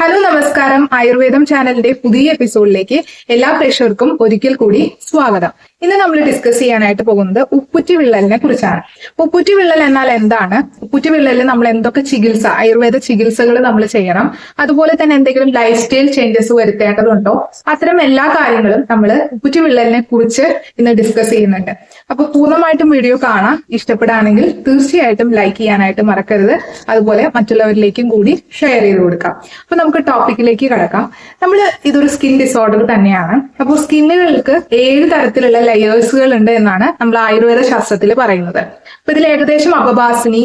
Hello നമസ്കാരം. ആയുർവേദം ചാനലിന്റെ പുതിയ എപ്പിസോഡിലേക്ക് എല്ലാ പ്രേക്ഷകർക്കും ഒരിക്കൽ കൂടി സ്വാഗതം. ഇന്ന് നമ്മൾ ഡിസ്കസ് ചെയ്യാനായിട്ട് പോകുന്നത് ഉപ്പുറ്റി വിള്ളലിനെ കുറിച്ചാണ്. ഉപ്പുറ്റി വിള്ളൽ എന്നാൽ എന്താണ്? ഉപ്പുറ്റി വിള്ളലിൽ നമ്മൾ എന്തൊക്കെ ചികിത്സ ആയുർവേദ ചികിത്സകൾ നമ്മൾ ചെയ്യണം? അതുപോലെ തന്നെ എന്തെങ്കിലും ലൈഫ് സ്റ്റൈൽ ചേഞ്ചസ് വരുത്തേണ്ടതുണ്ടോ? അത്തരം എല്ലാ കാര്യങ്ങളും നമ്മൾ ഉപ്പുറ്റി വിള്ളലിനെ കുറിച്ച് ഇന്ന് ഡിസ്കസ് ചെയ്യുന്നുണ്ട്. അപ്പൊ പൂർണമായിട്ടും വീഡിയോ കാണാം. ഇഷ്ടപ്പെടുകയാണെങ്കിൽ തീർച്ചയായിട്ടും ലൈക്ക് ചെയ്യാനായിട്ട് മറക്കരുത്. അതുപോലെ മറ്റുള്ളവരിലേക്കും കൂടി ഷെയർ ചെയ്ത് കൊടുക്കാം. അപ്പൊ നമുക്ക് ടോപ്പിക്കിലേക്ക് കിടക്കാം. നമ്മൾ ഇതൊരു സ്കിൻ ഡിസോർഡർ തന്നെയാണ്. അപ്പോൾ സ്കിന്നുകൾക്ക് ഏഴ് തരത്തിലുള്ള ലെയേഴ്സുകൾ ഉണ്ട് എന്നാണ് നമ്മൾ ആയുർവേദ ശാസ്ത്രത്തിൽ പറയുന്നത്. അപ്പൊ ഇതിൽ ഏകദേശം അപഭാസിനി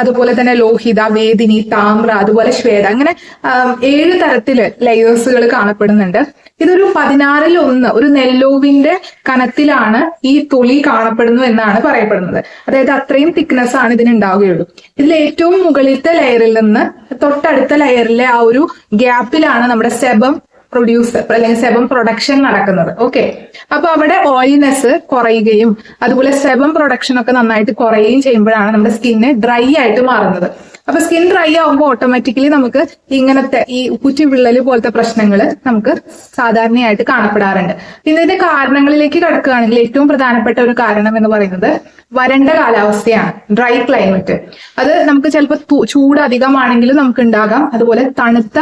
അതുപോലെ തന്നെ ലോഹിത വേദിനി താമ്ര അതുപോലെ ശ്വേത അങ്ങനെ ഏഴ് തരത്തിൽ ലെയേഴ്സുകൾ കാണപ്പെടുന്നുണ്ട്. ഇതൊരു പതിനാറിൽ ഒന്ന് ഒരു നെല്ലോവിന്റെ കനത്തിലാണ് ഈ തൊലി കാണപ്പെടുന്നു എന്നാണ് പറയപ്പെടുന്നത്. അതായത് അത്രയും തിക്നെസ് ആണ് ഇതിന് ഉണ്ടാവുകയുള്ളൂ. ഇതിൽ ഏറ്റവും മുകളിലത്തെ ലെയറിൽ നിന്ന് തൊട്ടടുത്ത ലെയറിലെ ആ ഒരു ഗ്യാപ്പിലാണ് നമ്മുടെ സെബം പ്രൊഡ്യൂസ് അല്ലെങ്കിൽ സെബം പ്രൊഡക്ഷൻ നടക്കുന്നത്. ഓക്കെ അപ്പൊ അവിടെ ഓയിൽനെസ് കുറയുകയും അതുപോലെ സെബം പ്രൊഡക്ഷൻ ഒക്കെ നന്നായിട്ട് കുറയുകയും ചെയ്യുമ്പോഴാണ് നമ്മുടെ സ്കിന്ന് ഡ്രൈ ആയിട്ട് മാറുന്നത്. അപ്പൊ സ്കിൻ ഡ്രൈ ആവുമ്പോൾ ഓട്ടോമാറ്റിക്കലി നമുക്ക് ഇങ്ങനത്തെ ഈ കുറ്റി വിള്ളൽ പോലത്തെ പ്രശ്നങ്ങൾ നമുക്ക് സാധാരണയായിട്ട് കാണപ്പെടാറുണ്ട്. പിന്നെ ഇതിന്റെ കാരണങ്ങളിലേക്ക് കടക്കുകയാണെങ്കിൽ ഏറ്റവും പ്രധാനപ്പെട്ട ഒരു കാരണം എന്ന് പറയുന്നത് വരണ്ട കാലാവസ്ഥയാണ് ഡ്രൈ ക്ലൈമറ്റ് അത് നമുക്ക് ചിലപ്പോൾ ചൂട് അധികമാണെങ്കിലും നമുക്ക് ഉണ്ടാകാം. അതുപോലെ തണുത്ത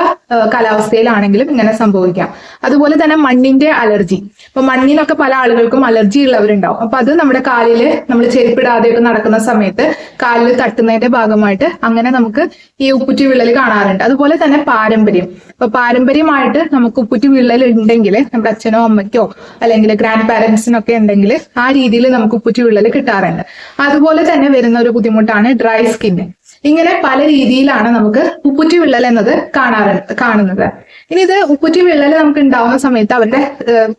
കാലാവസ്ഥയിലാണെങ്കിലും ഇങ്ങനെ സംഭവിക്കാം. അതുപോലെ തന്നെ മണ്ണിന്റെ അലർജി. ഇപ്പൊ മണ്ണിനൊക്കെ പല ആളുകൾക്കും അലർജി ഉള്ളവരുണ്ടാവും. അപ്പൊ അത് നമ്മുടെ കാലിൽ നമ്മൾ ചെരുപ്പിടാതെയൊക്കെ നടക്കുന്ന സമയത്ത് കാലിൽ തട്ടുന്നതിന്റെ ഭാഗമായിട്ട് അങ്ങനെ നമുക്ക് ഈ ഉപ്പുറ്റി വിള്ളൽ കാണാറുണ്ട്. അതുപോലെ തന്നെ പാരമ്പര്യം. ഇപ്പൊ പാരമ്പര്യമായിട്ട് നമുക്ക് ഉപ്പുറ്റി വിള്ളൽ ഉണ്ടെങ്കിൽ നമ്മുടെ അച്ഛനോ അമ്മയ്ക്കോ അല്ലെങ്കിൽ ഗ്രാൻഡ് പാരന്റ്സിനൊക്കെ ഉണ്ടെങ്കിൽ ആ രീതിയിൽ നമുക്ക് ഉപ്പുറ്റി വിള്ളൽ കിട്ടാറുണ്ട്. അതുപോലെ തന്നെ വരുന്ന ഒരു ബുദ്ധിമുട്ടാണ് ഡ്രൈ സ്കിന്ന് ഇങ്ങനെ പല രീതിയിലാണ് നമുക്ക് ഉപ്പുറ്റി വിള്ളൽ എന്നത് കാണാറ് കാണുന്നത്. ഇനി ഇത് ഉപ്പുറ്റി വിള്ളൽ നമുക്ക് ഉണ്ടാവുന്ന സമയത്ത് അവരുടെ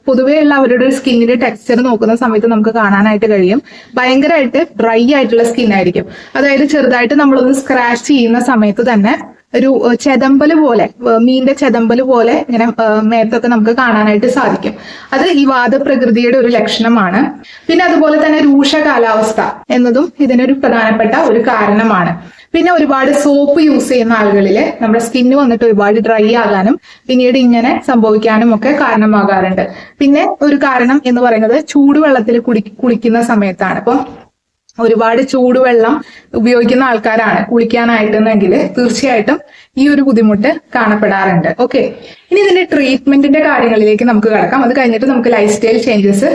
പൊതുവേ പൊതുവെയുള്ള അവരുടെ സ്കിന്നിന്റെ ടെക്സ്ചർ നോക്കുന്ന സമയത്ത് നമുക്ക് കാണാനായിട്ട് കഴിയും. ഭയങ്കരമായിട്ട് ഡ്രൈ ആയിട്ടുള്ള സ്കിൻ ആയിരിക്കും. അതായത് ചെറുതായിട്ട് നമ്മളൊന്ന് സ്ക്രാച്ച് ചെയ്യുന്ന സമയത്ത് തന്നെ ഒരു ചെതമ്പൽ പോലെ മീനിന്റെ ചെതമ്പൽ പോലെ ഇങ്ങനെ മേത്തൊക്കെ നമുക്ക് കാണാനായിട്ട് സാധിക്കും. അത് ഈ വാദപ്രകൃതിയുടെ ഒരു ലക്ഷണമാണ്. പിന്നെ അതുപോലെ തന്നെ രൂക്ഷ കാലാവസ്ഥ എന്നതും ഇതിനൊരു പ്രധാനപ്പെട്ട ഒരു കാരണമാണ്. പിന്നെ ഒരുപാട് സോപ്പ് യൂസ് ചെയ്യുന്ന ആളുകളിൽ നമ്മുടെ സ്കിന്ന് വന്നിട്ട് ഒരുപാട് ഡ്രൈ ആകാനും പിന്നീട് ഇങ്ങനെ സംഭവിക്കാനും ഒക്കെ കാരണമാകാറുണ്ട്. പിന്നെ ഒരു കാരണം എന്ന് പറയുന്നത് ചൂടുവെള്ളത്തിൽ കുടി കുളിക്കുന്ന സമയത്താണ്. അപ്പം ഒരുപാട് ചൂടുവെള്ളം ഉപയോഗിക്കുന്ന ആൾക്കാരാണ് കുളിക്കാനായിട്ടെന്നെങ്കിൽ തീർച്ചയായിട്ടും ഈ ഒരു ബുദ്ധിമുട്ട് കാണപ്പെടാറുണ്ട്. ഓക്കെ ഇനി ഇതിന്റെ ട്രീറ്റ്മെന്റിന്റെ കാര്യങ്ങളിലേക്ക് നമുക്ക് കിടക്കാം. അത് കഴിഞ്ഞിട്ട് നമുക്ക് ലൈഫ് സ്റ്റൈൽ ചേഞ്ചസ്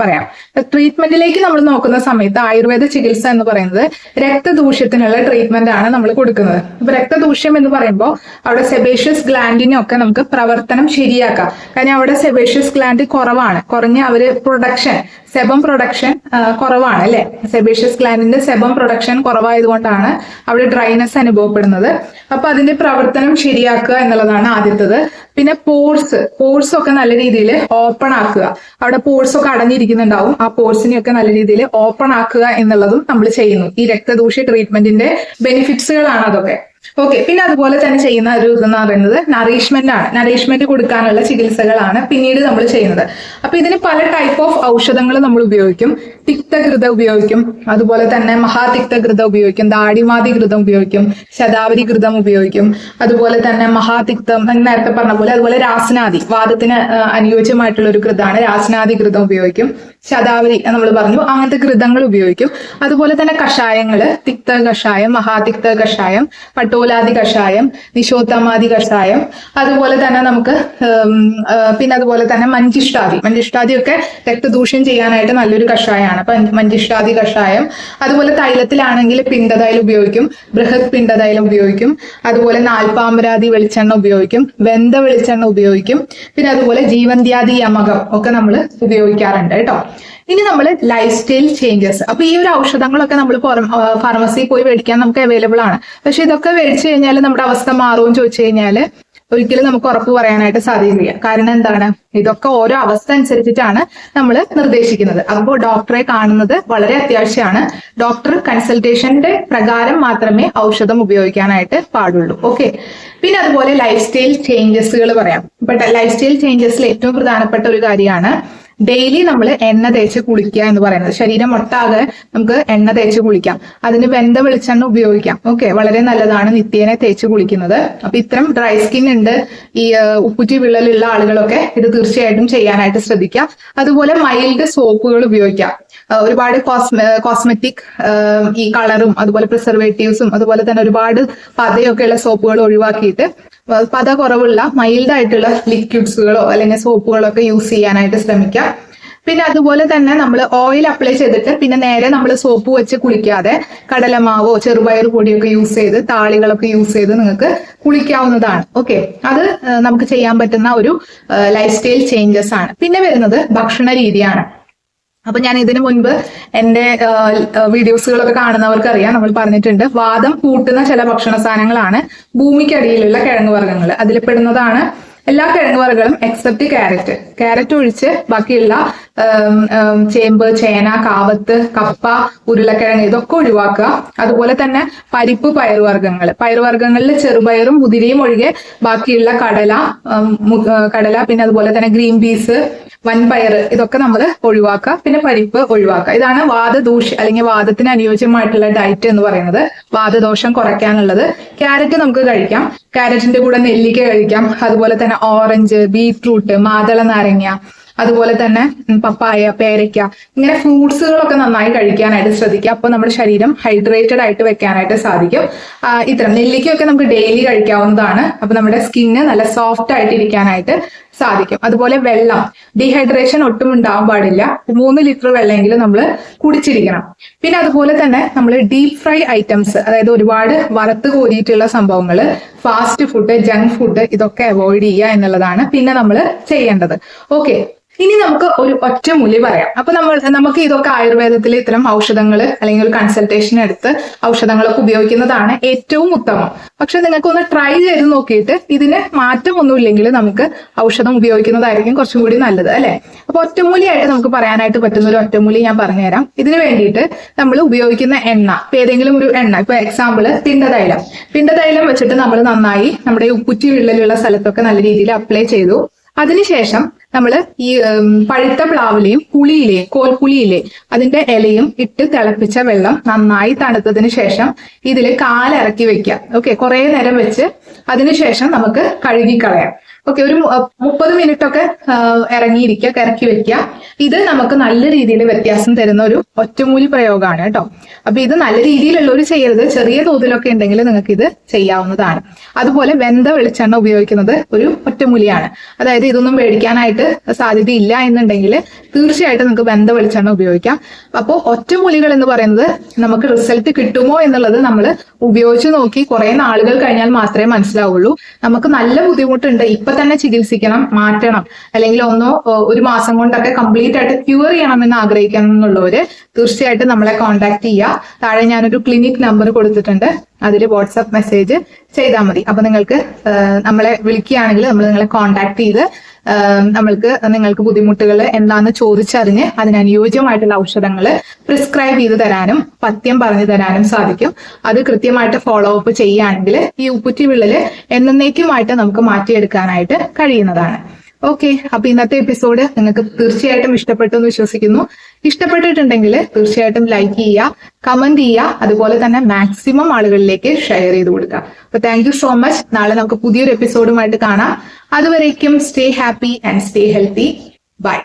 പറയാം. ട്രീറ്റ്മെന്റിലേക്ക് നമ്മൾ നോക്കുന്ന സമയത്ത് ആയുർവേദ ചികിത്സ എന്ന് പറയുന്നത് രക്തദൂഷ്യത്തിനുള്ള ട്രീറ്റ്മെന്റ് ആണ് നമ്മൾ കൊടുക്കുന്നത്. അപ്പൊ രക്തദൂഷ്യം എന്ന് പറയുമ്പോൾ അവിടെ സെബേഷ്യസ് ഗ്ലാൻഡിനെ ഒക്കെ നമുക്ക് പ്രവർത്തനം ശരിയാക്കാം. കാരണം അവിടെ സെബേഷ്യസ് ഗ്ലാൻഡ് കുറവാണ്. കുറഞ്ഞ അവർ പ്രൊഡക്ഷൻ സെബം പ്രൊഡക്ഷൻ കുറവാണ് അല്ലെ? സെബേഷ്യസ് ഗ്ലാൻഡിന്റെ സെബം പ്രൊഡക്ഷൻ കുറവായതുകൊണ്ടാണ് അവിടെ ഡ്രൈനെസ് അനുഭവപ്പെടുന്നത്. അപ്പൊ അതിന്റെ പ്രവർത്തനം ശരിയാക്കുക എന്നുള്ളതാണ് ആദ്യത്തത്. പിന്നെ പോർസ് പോർസ് ഒക്കെ നല്ല രീതിയിൽ ഓപ്പൺ ആക്കുക. അവിടെ പോർസ് ഒക്കെ അടഞ്ഞിരിക്കുന്നുണ്ടാവും. ആ പോർസിനെയൊക്കെ നല്ല രീതിയിൽ ഓപ്പൺ ആക്കുക എന്നുള്ളതും നമ്മൾ ചെയ്യുന്നു. ഈ രക്തദൂഷ്യ ട്രീറ്റ്മെന്റിന്റെ ബെനിഫിറ്റ്സുകളാണ് അതൊക്കെ. ഓക്കെ പിന്നെ അതുപോലെ തന്നെ ചെയ്യുന്ന ഒരു ഇതെന്ന് പറയുന്നത് നറീഷ്മെന്റ് ആണ്. നറീഷ്മെന്റ് കൊടുക്കാനുള്ള ചികിത്സകളാണ് പിന്നീട് നമ്മൾ ചെയ്യുന്നത്. അപ്പൊ ഇതിന് പല ടൈപ്പ് ഓഫ് ഔഷധങ്ങൾ നമ്മൾ ഉപയോഗിക്കും. തിക്തഘൃത ഉപയോഗിക്കും. അതുപോലെ തന്നെ മഹാതിക്തഘൃത ഉപയോഗിക്കും. ദാടിമാതി ഘൃതം ഉപയോഗിക്കും. ശതാവരി ഘൃതം ഉപയോഗിക്കും. അതുപോലെ തന്നെ മഹാതിക്തം നേരത്തെ പറഞ്ഞ പോലെ അതുപോലെ രാസനാദി വാദത്തിന് അനുയോജ്യമായിട്ടുള്ള ഒരു ഘൃതാണ് രാസനാദി ഘൃതം ഉപയോഗിക്കും. ശതാവരി നമ്മൾ പറഞ്ഞു. അങ്ങനത്തെ ഘൃതങ്ങൾ ഉപയോഗിക്കും. അതുപോലെ തന്നെ കഷായങ്ങൾ തിക്ത കഷായം മഹാതിക്ത കഷായം പട്ടോലാദി കഷായം നിശോത്തമാദി കഷായം. അതുപോലെ തന്നെ നമുക്ക് പിന്നെ അതുപോലെ തന്നെ മഞ്ചിഷ്ടാദി. മഞ്ചിഷ്ടാദി ഒക്കെ രക്തദൂഷ്യം ചെയ്യാനായിട്ട് നല്ലൊരു കഷായമാണ്. അപ്പൊ മഞ്ചിഷ്ടാദി കഷായം. അതുപോലെ തൈലത്തിലാണെങ്കിൽ പിണ്ടതൈൽ ഉപയോഗിക്കും. ബൃഹത് പിണ്ടതൈൽ ഉപയോഗിക്കും. അതുപോലെ നാൽപ്പാമ്പരാതി വെളിച്ചെണ്ണ ഉപയോഗിക്കും. വെന്ത വെളിച്ചെണ്ണ ഉപയോഗിക്കും. പിന്നെ അതുപോലെ ജീവന്ത്യാദി യമകം ഒക്കെ നമ്മൾ ഉപയോഗിക്കാറുണ്ട് കേട്ടോ. ഇനി നമ്മൾ ലൈഫ് സ്റ്റൈൽ ചേഞ്ചസ് അപ്പൊ ഈ ഒരു ഔഷധങ്ങളൊക്കെ നമ്മൾ ഫാർമസിയിൽ പോയി മേടിക്കാൻ നമുക്ക് അവൈലബിൾ ആണ്. പക്ഷെ ഇതൊക്കെ മേടിച്ചു കഴിഞ്ഞാൽ നമ്മുടെ അവസ്ഥ മാറുമെന്ന് ചോദിച്ചു കഴിഞ്ഞാൽ ഒരിക്കലും നമുക്ക് ഉറപ്പ് പറയാനായിട്ട് സാധിക്കില്ല. കാരണം എന്താണ്? ഇതൊക്കെ ഓരോ അവസ്ഥ അനുസരിച്ചിട്ടാണ് നമ്മൾ നിർദ്ദേശിക്കുന്നത്. അപ്പോൾ ഡോക്ടറെ കാണുന്നത് വളരെ അത്യാവശ്യമാണ്. ഡോക്ടർ കൺസൾട്ടേഷന്റെ പ്രകാരം മാത്രമേ ഔഷധം ഉപയോഗിക്കാനായിട്ട് പാടുള്ളൂ. ഓക്കെ പിന്നെ അതുപോലെ ലൈഫ് സ്റ്റൈൽ ചേഞ്ചസുകൾ പറയാം. ബട്ട് ലൈഫ് സ്റ്റൈൽ ചേഞ്ചസിൽ ഏറ്റവും പ്രധാനപ്പെട്ട ഒരു കാര്യമാണ് ഡെയിലി നമ്മൾ എണ്ണ തേച്ച് കുളിക്കുക എന്ന് പറയുന്നത്. ശരീരം ഒട്ടാകെ നമുക്ക് എണ്ണ തേച്ച് കുളിക്കാം. അതിന് വെന്ത വെളിച്ചെണ്ണ ഉപയോഗിക്കാം. ഓക്കെ വളരെ നല്ലതാണ് നിത്യേനെ തേച്ച് കുളിക്കുന്നത്. അപ്പൊ ഇത്തരം ഡ്രൈ സ്കിൻ ഉണ്ട്. ഈ ഉപ്പുറ്റി വിള്ളലുള്ള ആളുകളൊക്കെ ഇത് തീർച്ചയായിട്ടും ചെയ്യാനായിട്ട് ശ്രദ്ധിക്കാം. അതുപോലെ മൈൽഡ് സോപ്പുകൾ ഉപയോഗിക്കാം. ഒരുപാട് കോസ്മെറ്റിക് ഈ കളറും അതുപോലെ പ്രിസർവേറ്റീവ്സും അതുപോലെ തന്നെ ഒരുപാട് പതയൊക്കെയുള്ള സോപ്പുകൾ ഒഴിവാക്കിയിട്ട് പത കുറവുള്ള മൈൽഡ് ആയിട്ടുള്ള ലിക്വിഡ്സുകളോ അല്ലെങ്കിൽ സോപ്പുകളോ ഒക്കെ യൂസ് ചെയ്യാനായിട്ട് ശ്രമിക്കുക പിന്നെ അതുപോലെ തന്നെ നമ്മൾ ഓയിൽ അപ്ലൈ ചെയ്തിട്ട് പിന്നെ നേരെ നമ്മൾ സോപ്പ് വെച്ച് കുളിക്കാതെ കടലമാവോ ചെറുപയർ പൊടിയൊക്കെ യൂസ് ചെയ്ത് താളികളൊക്കെ യൂസ് ചെയ്ത് നിങ്ങൾക്ക് കുളിക്കാവുന്നതാണ്. ഓക്കെ അത് നമുക്ക് ചെയ്യാൻ പറ്റുന്ന ഒരു ലൈഫ് സ്റ്റൈൽ ചേഞ്ചസ് ആണ്. പിന്നെ വരുന്നത് ഭക്ഷണ രീതിയാണ്. അപ്പൊ ഞാൻ ഇതിനു മുൻപ് എന്റെ വീഡിയോസുകളൊക്കെ കാണുന്നവർക്ക് അറിയാം നമ്മൾ പറഞ്ഞിട്ടുണ്ട് വാദം കൂട്ടുന്ന ചില ഭക്ഷണ സാധനങ്ങളാണ് ഭൂമിക്കടിയിലുള്ള കിഴങ്ങ് വർഗങ്ങൾ അതിൽ പെടുന്നതാണ് എല്ലാ കിഴങ്ങ് വർഗങ്ങളും എക്സെപ്റ്റ് ക്യാരറ്റ് ക്യാരറ്റ് ഒഴിച്ച് ബാക്കിയുള്ള ചേമ്പ് ചേന കാവത്ത് കപ്പ ഉരുളക്കിഴങ്ങ് ഇതൊക്കെ ഒഴിവാക്കുക. അതുപോലെ തന്നെ പരിപ്പ് പയറുവർഗങ്ങൾ. പയറുവർഗങ്ങളിൽ ചെറുപയറും മുതിരയും ഒഴികെ ബാക്കിയുള്ള കടല കടല പിന്നെ അതുപോലെ തന്നെ ഗ്രീൻ പീസ് വൻപയർ ഇതൊക്കെ നമ്മൾ ഒഴിവാക്കുക. പിന്നെ പരിപ്പ് ഒഴിവാക്കുക. ഇതാണ് വാദദൂഷ് അല്ലെങ്കിൽ വാദത്തിന് അനുയോജ്യമായിട്ടുള്ള ഡയറ്റ് എന്ന് പറയുന്നത്. വാദദോഷം കുറയ്ക്കാനുള്ളത്. ക്യാരറ്റ് നമുക്ക് കഴിക്കാം. ക്യാരറ്റിന്റെ കൂടെ നെല്ലിക്ക കഴിക്കാം. അതുപോലെ തന്നെ ഓറഞ്ച് ബീറ്റ്റൂട്ട് മാതള നാരങ്ങ അതുപോലെ തന്നെ പപ്പായ പേരയ്ക്ക. ഇങ്ങനെ ഫ്രൂട്ട്സുകളൊക്കെ നന്നായി കഴിക്കാനായിട്ട് ശ്രദ്ധിക്കുക. അപ്പോൾ നമ്മുടെ ശരീരം ഹൈഡ്രേറ്റഡ് ആയിട്ട് വെക്കാനായിട്ട് സാധിക്കും. ഇത്തരം നെല്ലിക്കയൊക്കെ നമുക്ക് ഡെയിലി കഴിക്കാവുന്നതാണ്. അപ്പൊ നമ്മുടെ സ്കിന്ന് നല്ല സോഫ്റ്റ് ആയിട്ട് ഇരിക്കാനായിട്ട് സാധിക്കും. അതുപോലെ വെള്ളം. ഡീഹൈഡ്രേഷൻ ഒട്ടും ഉണ്ടാവാൻ പാടില്ല. മൂന്ന് ലിറ്റർ വെള്ളമെങ്കിലും നമ്മൾ കുടിച്ചിരിക്കണം. പിന്നെ അതുപോലെ തന്നെ നമ്മൾ ഡീപ് ഫ്രൈ ഐറ്റംസ് അതായത് ഒരുപാട് വറുത്ത് കോരിയിട്ടുള്ള സംഭവങ്ങൾ ഫാസ്റ്റ് ഫുഡ് ജങ്ക് ഫുഡ് ഇതൊക്കെ അവോയ്ഡ് ചെയ്യുക എന്നുള്ളതാണ് പിന്നെ നമ്മൾ ചെയ്യേണ്ടത്. ഓക്കെ ഇനി നമുക്ക് ഒരു ഒറ്റമൂലി പറയാം. അപ്പൊ നമ്മൾ നമുക്ക് ഇതൊക്കെ ആയുർവേദത്തിൽ ഇത്തരം ഔഷധങ്ങൾ അല്ലെങ്കിൽ ഒരു കൺസൾട്ടേഷൻ എടുത്ത് ഔഷധങ്ങളൊക്കെ ഉപയോഗിക്കുന്നതാണ് ഏറ്റവും ഉത്തമം. പക്ഷെ നിങ്ങൾക്ക് ഒന്ന് ട്രൈ ചെയ്ത് നോക്കിയിട്ട് ഇതിന് മാറ്റമൊന്നുമില്ലെങ്കിൽ നമുക്ക് ഔഷധം ഉപയോഗിക്കുന്നതായിരിക്കും കുറച്ചും കൂടി നല്ലത് അല്ലെ? അപ്പൊ ഒറ്റമൂലിയായിട്ട് നമുക്ക് പറയാനായിട്ട് പറ്റുന്ന ഒരു ഒറ്റമൂലി ഞാൻ പറഞ്ഞുതരാം. ഇതിന് വേണ്ടിയിട്ട് നമ്മൾ ഉപയോഗിക്കുന്ന എണ്ണ ഇപ്പൊ ഏതെങ്കിലും ഒരു എണ്ണ ഇപ്പൊ എക്സാമ്പിൾ പിണ്ടതൈലം പിണ്ടതൈലം വെച്ചിട്ട് നമ്മൾ നന്നായി നമ്മുടെ ഉപ്പുറ്റി വിള്ളലുള്ള സ്ഥലത്തൊക്കെ നല്ല രീതിയിൽ അപ്ലൈ ചെയ്തു. അതിനുശേഷം നമ്മൾ ഈ പഴുത്ത പ്ലാവിലെയും പുളിയിലെയും കോൽപ്പുളിയിലെ അതിന്റെ ഇലയും ഇട്ട് തിളപ്പിച്ച വെള്ളം നന്നായി തണുത്തതിന് ശേഷം ഇതിൽ കാലിറക്കി വെക്കാം. ഓക്കെ കുറെ നേരം വെച്ച് അതിനുശേഷം നമുക്ക് കഴുകിക്കളയാം. ഓക്കെ ഒരു മുപ്പത് മിനിറ്റ് ഒക്കെ ഇറങ്ങിയിരിക്കുക കിറക്കി വെക്കുക. ഇത് നമുക്ക് നല്ല രീതിയിൽ വ്യത്യാസം തരുന്ന ഒരു ഒറ്റമൂലി പ്രയോഗമാണ് കേട്ടോ. അപ്പൊ ഇത് നല്ല രീതിയിലുള്ളവർ ചെയ്യരുത്. ചെറിയ തോതിലൊക്കെ ഉണ്ടെങ്കിൽ നിങ്ങൾക്ക് ഇത് ചെയ്യാവുന്നതാണ്. അതുപോലെ വെന്ത വെളിച്ചെണ്ണ ഉപയോഗിക്കുന്നത് ഒരു ഒറ്റമൂലിയാണ്. അതായത് ഇതൊന്നും മേടിക്കാനായിട്ട് സാധ്യതയില്ല എന്നുണ്ടെങ്കിൽ തീർച്ചയായിട്ടും നിങ്ങൾക്ക് വെന്ത വെളിച്ചെണ്ണ ഉപയോഗിക്കാം. അപ്പോൾ ഒറ്റമൂലികൾ എന്ന് പറയുന്നത് നമുക്ക് റിസൾട്ട് കിട്ടുമോ എന്നുള്ളത് നമ്മൾ ഉപയോഗിച്ച് നോക്കി കുറെ നാളുകൾ കഴിഞ്ഞാൽ മാത്രമേ മനസ്സിലാവുള്ളൂ. നമുക്ക് നല്ല ബുദ്ധിമുട്ടുണ്ട്. ഇപ്പൊ തന്നെ ചികിത്സിക്കണം മാറ്റണം. അല്ലെങ്കിൽ ഒന്നോ ഒരു മാസം കൊണ്ടൊക്കെ കംപ്ലീറ്റ് ആയിട്ട് ക്യൂർ ചെയ്യണമെന്ന് ആഗ്രഹിക്കുന്നുള്ളവര് തീർച്ചയായിട്ടും നമ്മളെ കോൺടാക്ട് ചെയ്യുക. താഴെ ഞാനൊരു ക്ലിനിക് നമ്പർ കൊടുത്തിട്ടുണ്ട്. അതിൽ വാട്സപ്പ് മെസ്സേജ് ചെയ്താൽ മതി. അപ്പൊ നിങ്ങൾക്ക് നമ്മളെ വിളിക്കുകയാണെങ്കിൽ നമ്മൾ നിങ്ങളെ കോൺടാക്ട് ചെയ്ത് നമ്മൾക്ക് നിങ്ങൾക്ക് ബുദ്ധിമുട്ടുകൾ എന്താണെന്ന് ചോദിച്ചറിഞ്ഞ് അതിനനുയോജ്യമായിട്ടുള്ള ഔഷധങ്ങൾ പ്രിസ്ക്രൈബ് ചെയ്ത് തരാനും പഥ്യം പറഞ്ഞു തരാനും സാധിക്കും. അത് കൃത്യമായിട്ട് ഫോളോ അപ്പ് ചെയ്യുകയാണെങ്കിൽ ഈ ഉപ്പുറ്റി വിള്ളൽ എന്നേക്കുമായിട്ട് നമുക്ക് മാറ്റിയെടുക്കാനായിട്ട് കഴിയുന്നതാണ്. ഓക്കെ അപ്പൊ ഇന്നത്തെ എപ്പിസോഡ് നിങ്ങൾക്ക് തീർച്ചയായിട്ടും ഇഷ്ടപ്പെട്ടു എന്ന് വിശ്വസിക്കുന്നു. ഇഷ്ടപ്പെട്ടിട്ടുണ്ടെങ്കിൽ തീർച്ചയായിട്ടും ലൈക്ക് ചെയ്യുക കമന്റ് ചെയ്യുക അതുപോലെ തന്നെ മാക്സിമം ആളുകളിലേക്ക് ഷെയർ ചെയ്ത് കൊടുക്കുക. അപ്പൊ താങ്ക് യു സോ മച്ച് നാളെ നമുക്ക് പുതിയൊരു എപ്പിസോഡുമായിട്ട് കാണാം. അതുവരേക്കും stay happy and stay healthy bye